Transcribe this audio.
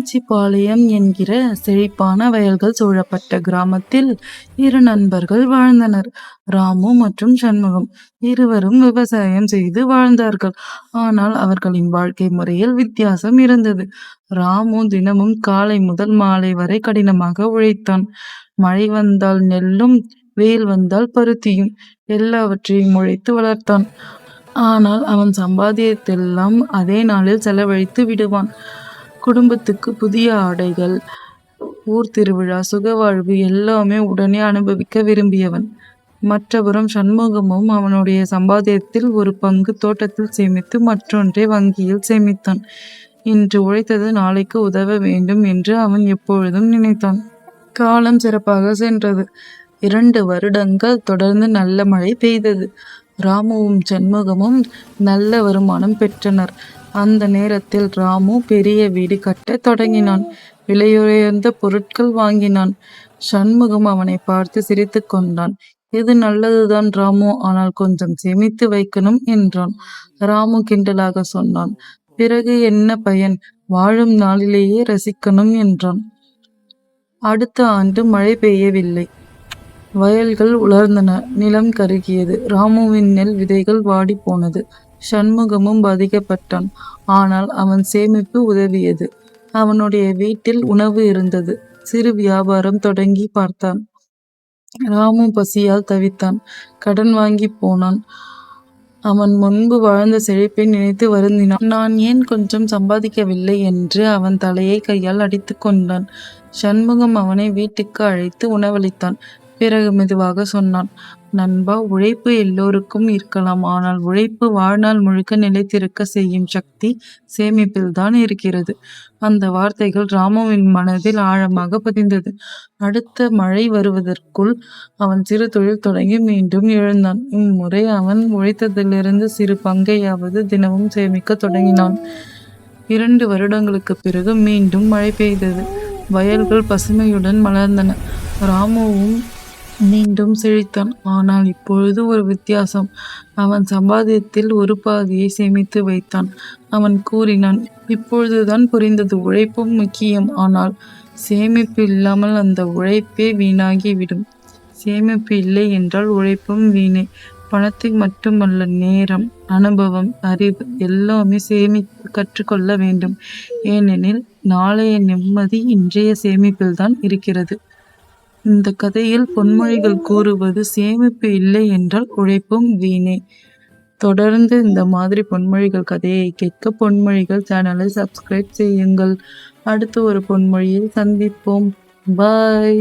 மீனாட்சிபாளையம் என்கிற செழிப்பான வயல்கள் சூழப்பட்ட கிராமத்தில் இரு நண்பர்கள் வாழ்ந்தனர். ராமு மற்றும் சண்முகம் இருவரும் விவசாயம் செய்து வாழ்ந்தார்கள். ஆனால் அவர்களின் வாழ்க்கை முறையில் வித்தியாசம் இருந்தது. ராமு தினமும் காலை முதல் மாலை வரை கடினமாக உழைத்தான். மழை வந்தால் நெல்லும் வெயில் வந்தால் பருத்தியும் எல்லாவற்றையும் உழைத்து வளர்த்தான். ஆனால் அவன் சம்பாதியத்தெல்லாம் அதே நாளில் செலவழித்து விடுவான். குடும்பத்துக்கு புதிய ஆடைகள் ஊர் திருவிழா சுகவாழ்வு எல்லாமே உடனே அனுபவிக்க விரும்பியவன். மற்றபுறம் சண்முகமும் அவனுடைய சம்பாத்தியத்தில் ஒரு பங்கு தோட்டத்தில் சேமித்து மற்றொன்றை வங்கியில் சேமித்தான். இன்று உழைத்தது நாளைக்கு உதவ வேண்டும் என்று அவன் எப்பொழுதும் நினைத்தான். காலம் சிறப்பாக சென்றது. இரண்டு வருடங்கள் தொடர்ந்து நல்ல மழை பெய்தது. ராமுவும் சண்முகமும் நல்ல வருமானம் பெற்றனர். அந்த நேரத்தில் ராமு பெரிய வீடு கட்டத் தொடங்கினான். விலையுயர்ந்த பொருட்கள் வாங்கினான். சண்முகம் அவனை பார்த்து சிரித்து கொண்டான். இது நல்லதுதான் ராமு ஆனால் கொஞ்சம் சேமித்து வைக்கணும் என்றான். ராமு கிண்டலாக சொன்னான். பிறகு என்ன பயன்? வாழும் நாளிலேயே ரசிக்கணும் என்றான். அடுத்த ஆண்டு மழை பெய்யவில்லை. வயல்கள் உலர்ந்தன. நிலம் கருகியது. ராமுவின் நெல் விதைகள் வாடி போனது. சண்முகமும் பாதிக்கப்பட்டான். ஆனால் அவன் சேமிப்பு உதவியது. அவனுடைய வீட்டில் உணவு இருந்தது. சிறு வியாபாரம் தொடங்கி பார்த்தான். ராமு பசியால் தவித்தான். கடன் வாங்கி போனான். அவன் முன்பு வாழ்ந்த செழிப்பை நினைத்து வருந்தினான். நான் ஏன் கொஞ்சம் சம்பாதிக்கவில்லை என்று அவன் தலையை கையால் அடித்து கொண்டான். சண்முகம் அவனை வீட்டுக்கு அழைத்து உணவளித்தான். பிறகு மெதுவாக சொன்னான் நண்பா உழைப்பு எல்லோருக்கும் இருக்கலாம். ஆனால் உழைப்பு வாழ்நாள் முழுக்க நிலைத்திருக்க செய்யும் சக்தி சேமிப்பில்தான் இருக்கிறது. அந்த வார்த்தைகள் ராமுவின் மனதில் ஆழமாக பதிந்தது. அடுத்த மழை வருவதற்குள் அவன் சிறு தொழில் தொடங்கி மீண்டும் எழுந்தான். இம்முறை அவன் உழைத்ததிலிருந்து சிறு பங்கையாவது தினமும் சேமிக்க தொடங்கினான். இரண்டு வருடங்களுக்கு பிறகு மீண்டும் மழை பெய்தது. வயல்கள் பசுமையுடன் மலர்ந்தன. ராமுவும் மீண்டும் செழித்தான். ஆனால் இப்பொழுது ஒரு வித்தியாசம். அவன் சம்பாதியத்தில் ஒரு பாதியை சேமித்து வைத்தான். அவன் கூறினான் இப்பொழுதுதான் புரிந்தது உழைப்பும் முக்கியம். ஆனால் சேமிப்பு இல்லாமல் அந்த உழைப்பே வீணாகிவிடும். சேமிப்பு இல்லை என்றால் உழைப்பும் வீணே. பணத்தை மட்டுமல்ல நேரம் அனுபவம் அறிவு எல்லாமே சேமிப்பு கற்றுக்கொள்ள வேண்டும். ஏனெனில் நாளைய நிம்மதி இன்றைய சேமிப்பில்தான் இருக்கிறது. இந்த கதையில் பொன்மொழிகள் கூறுவது சேமிப்பு இல்லை என்றால் உழைப்பும் வீணே. தொடர்ந்து இந்த மாதிரி பொன்மொழிகள் கதையை கேட்க பொன்மொழிகள் சேனலை சப்ஸ்கிரைப் செய்யுங்கள். அடுத்து ஒரு பொன்மொழியில் சந்திப்போம். பாய்